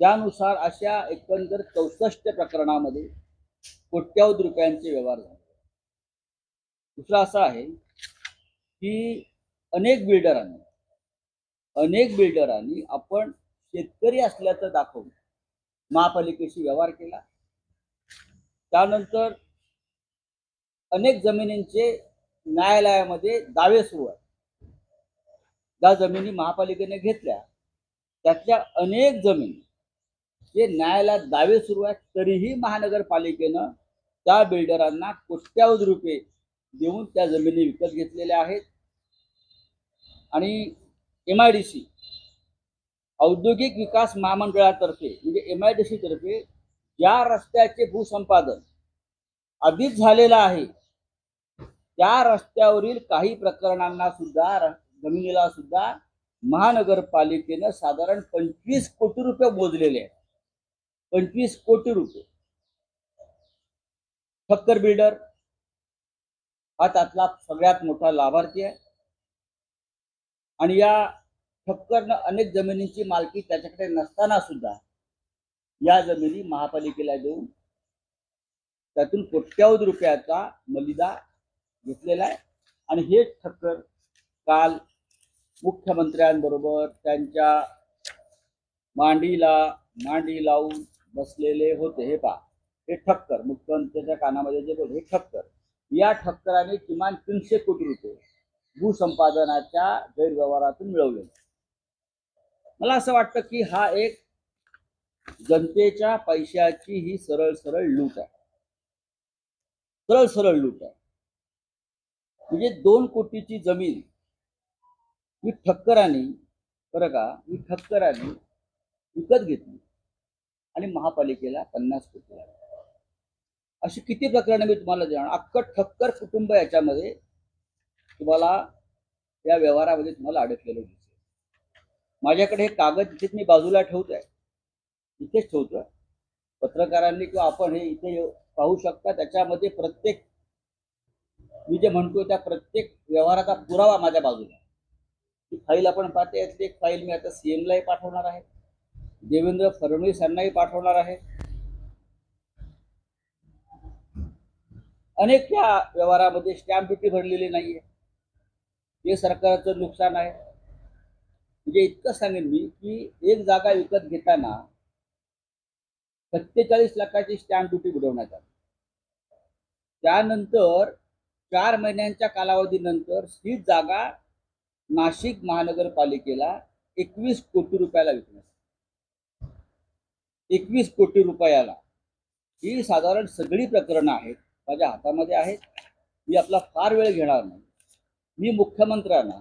त्यानुसार अशा एकंदर चौसष्ट प्रकरणामध्ये कोट्यावधी रुपयांचे व्यवहार झाले. दुसरं असं आहे की अनेक बिल्डरांनी अनेक बिल्डरांनी आपण शेतकरी असल्याचं दाखवून महापालिकेशी व्यवहार केला. त्यानंतर अनेक जमिनींचे न्यायालयामध्ये दावे सुरू आहेत. ज्या जमिनी महापालिकेने घेतल्या त्यातल्या अनेक जमिनी हे न्यायालयात दावे सुरू आहेत तरीही महानगरपालिकेनं त्या बिल्डरांना कोट्यावधी रुपये देऊन त्या जमिनी विकत घेतलेल्या आहेत. आणि एम आय डी सी औद्योगिक विकास महामंडळातर्फे म्हणजे एम आय डी सी तर्फे ज्या रस्त्याचे भूसंपादन आधीच झालेलं आहे त्या रस्त्यावरील काही प्रकरणांना सुद्धा जमिनीला सुद्धा महानगरपालिकेनं साधारण पंचवीस कोटी रुपये मोजलेले आहेत. पंचवीस कोटी रुपये. ठक्कर बिल्डर हा त्यातला सगळ्यात मोठा लाभार्थी आहे. आणि या ठक्करनं अनेक जमिनींची मालकी त्याच्याकडे नसताना सुद्धा या जमिनी महापालिकेला देऊन त्यातून कोट्यावधी रुपयाचा मलिदा घेतलेला आहे. आणि हे ठक्कर काल मुख्यमंत्र्यांबरोबर त्यांच्या मांडीला मांडी लावून बसलेले होते. हे पहा. हे ठक्कर मुख्यमंत्र्यांच्या कानामध्ये जे बोल हे ठक्कर. या ठक्कराने किमान तीनशे कोटी रुपये भूसंपादनाच्या गैरव्यवहारातून मिळवले. मला असं वाटतं की हा एक जनतेच्या पैशाची ही सरळ सरळ लूट आहे. सरळ सरळ लूट आहे. म्हणजे दोन कोटीची जमीन मी ठक्कराने बरं का मी ठक्कराने विकत घेतली. आणि महापालिकेला पन्नास कोटी लागले. अशी किती प्रकरणं मी तुम्हाला देणार? अख्खं ठक्कर कुटुंब याच्यामध्ये तुम्हाला या व्यवहारामध्ये तुम्हाला अडकलेलं दिसेल माझ्याकडे हे कागद इथेच मी बाजूला ठेवतोय. इथेच ठेवतोय. पत्रकारांनी किंवा आपण हे इथे पाहू शकता त्याच्यामध्ये प्रत्येक मी जे म्हणतो त्या प्रत्येक व्यवहाराचा पुरावा माझ्या बाजूला ती फाईल आपण पाहते यातली एक फाईल मी आता सीएम लाही पाठवणार आहे. देवेंद्र फडणवीस यांनाही पाठवणार आहे. अनेक त्या व्यवहारामध्ये स्टॅम्प ड्युटी भरलेली नाहीये. हे सरकारचं नुकसान आहे. म्हणजे इतकं सांगेन मी की एक जागा विकत घेताना सत्तेचाळीस लाखाची स्टॅम्प ड्युटी बुडवण्यात आली. त्यानंतर चार महिन्यांच्या कालावधीनंतर ही जागा नाशिक महानगरपालिकेला एकवीस कोटी रुपयाला विकण्यात एकवीस कोटी रुपयाला. ही साधारण सगळी प्रकरणं आहेत माझ्या हातामध्ये आहेत. मी आपला फार वेळ घेणार नाही. मी मुख्यमंत्र्यांना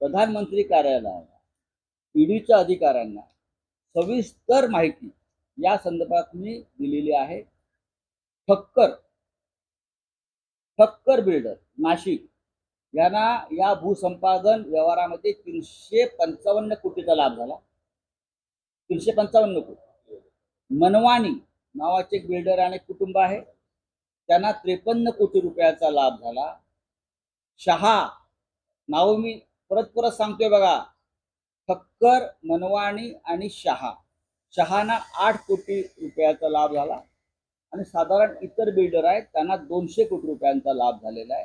प्रधानमंत्री कार्यालयाला ईडीच्या अधिकाऱ्यांना सविस्तर माहिती या संदर्भात मी दिलेली आहे. ठक्कर ठक्कर बिल्डर नाशिक यांना या भूसंपादन व्यवहारामध्ये तीनशे पंचावन्न कोटीचा लाभ झाला. तीनशे पंचावन्न कोटी. मनवानी नावाचे एक बिल्डर आणि कुटुंब आहे. त्यांना त्रेपन्न कोटी रुपयाचा लाभ झाला. शहा नाव मी परत परत सांगतोय बघा. ठक्कर मनवाणी आणि शहा. शहाना आठ कोटी रुपयाचा लाभ झाला. आणि साधारण इतर बिल्डर आहेत त्यांना दोनशे कोटी रुपयांचा लाभ झालेला आहे.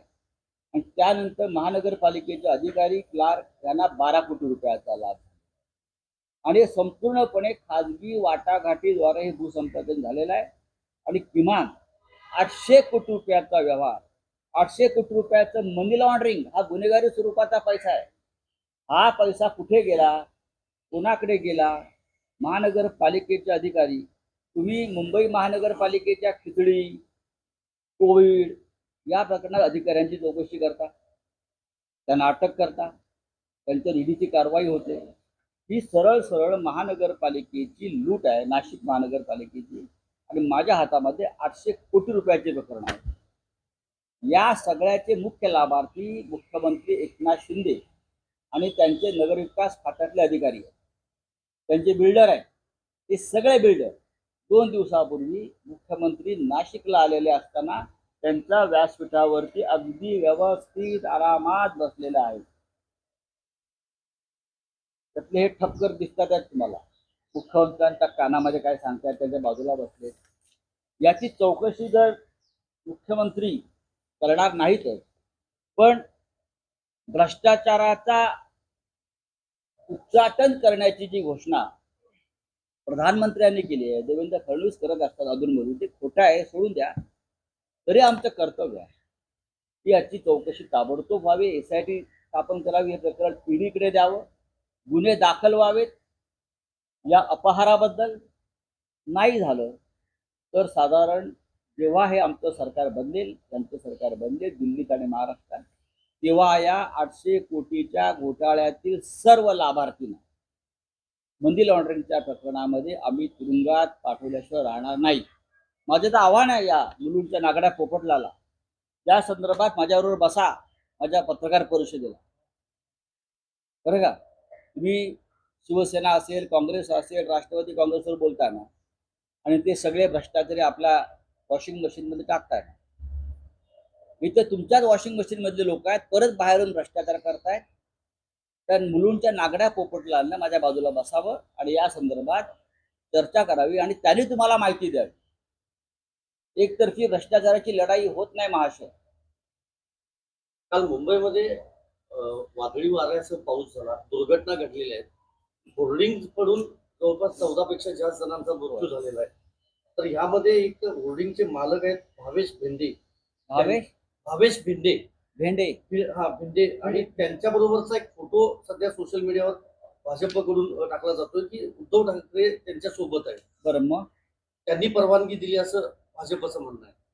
आणि त्यानंतर महानगरपालिकेचे अधिकारी क्लार्क यांना बारा कोटी रुपयाचा लाभ झाला. आणि संपूर्णपणे खाजगी वाटाघाटीद्वारे हे भूसंपादन झालेलं आहे. आणि किमान आठशे कोटी रुपयाचा व्यवहार आठशे कोटी रुपयाचं मनी लॉन्ड्रिंग हा गुन्हेगारी स्वरूपाचा पैसा आहे. हा पैसा कुठे गेला? कोणाकडे गेला? महानगरपालिकेचे अधिकारी तुम्ही मुंबई महानगरपालिकेच्या खिचडी कोविड या प्रकरणात अधिकाऱ्यांची चौकशी करता त्यांना अटक करता त्यांच्या ईडीची कारवाई होते. ही सरळ सरळ महानगरपालिकेची लूट आहे नाशिक महानगरपालिकेची. आणि माझ्या हातामध्ये आठशे कोटी रुपयाचे प्रकरण आहे या सगळ्याचे मुख्य लाभार्थी मुख्यमंत्री एकनाथ शिंदे आणि त्यांचे नगरविकास खात्यातले अधिकारी आहेत. त्यांचे बिल्डर आहेत. ते सगळे बिल्डर दोन दिवसापूर्वी मुख्यमंत्री नाशिकला आलेले असताना त्यांच्या व्यासपीठावरती अगदी व्यवस्थित आरामात बसलेले आहेत. त्यातले हे ठक्कर दिसतात आहेत तुम्हाला. मुख्यमंत्र्यांच्या कानामध्ये काय सांगतात त्याच्या बाजूला बसले. याची चौकशी जर मुख्यमंत्री करणार नाहीतच पण भ्रष्टाचाराचा उच्चाटन करण्याची जी घोषणा प्रधानमंत्र्यांनी केली आहे देवेंद्र फडणवीस करत असतात अधूनमधून ते खोटं आहे सोडून द्या. तरी आमचं कर्तव्य आहे. की याची चौकशी ताबडतोब व्हावी एस आय टी स्थापन करावी हे प्रकरण पिढीकडे द्यावं. गुन्हे दाखल व्हावेत. या अपहाराबद्दल नाही झालं तर साधारण जेव्हा हे आमचं सरकार बदलेल त्यांचं सरकार बदलेल दिल्लीत आणि महाराष्ट्रात तेव्हा या आठशे कोटीच्या घोटाळ्यातील सर्व लाभार्थींना मंदी लॉन्ड्रिंगच्या प्रकरणामध्ये आम्ही तुरुंगात पाठवल्याशिवाय राहणार नाही. माझं तर आव्हान आहे या मुलूंच्या नागड्या पोपटलाला. या संदर्भात माझ्याबरोबर बसा माझ्या पत्रकार परिषदेला. बरं का? तुम्ही शिवसेना असेल काँग्रेस असेल राष्ट्रवादी काँग्रेसवर बोलताना आणि ते सगळे भ्रष्टाचारी आपल्या वॉशिंग मशीनमध्ये टाकताय. मी तर तुमच्याच वॉशिंग मशीनमधले लोक आहेत परत बाहेरून भ्रष्टाचार करतायत. त्या मुलूंच्या नागड्या पोपटलांना माझ्या बाजूला बसावं आणि या संदर्भात चर्चा करावी आणि त्यांनी तुम्हाला माहिती द्यावी. एकतर्फी भ्रष्टाचाराची लढाई होत नाही महाशय. काल मुंबईमध्ये वादळी वाऱ्यासह पाऊस झाला दुर्घटना घडलेल्या आहेत. होर्डिंग पडून जवळपास चौदा पेक्षा जास्त जणांचा मृत्यू झालेला आहे. तर ह्यामध्ये एक होर्डिंगचे मालक आहेत भावेश भेंडे. भावेश? भावेश भेंडे. भेंडे. हा भेंडे. आणि त्यांच्या बरोबरचा एक फोटो सध्या सोशल मीडियावर भाजपकडून टाकला जातोय की उद्धव ठाकरे त्यांच्यासोबत आहे बरं मग? त्यांनी परवानगी दिली असं भाजपचं म्हणणं आहे.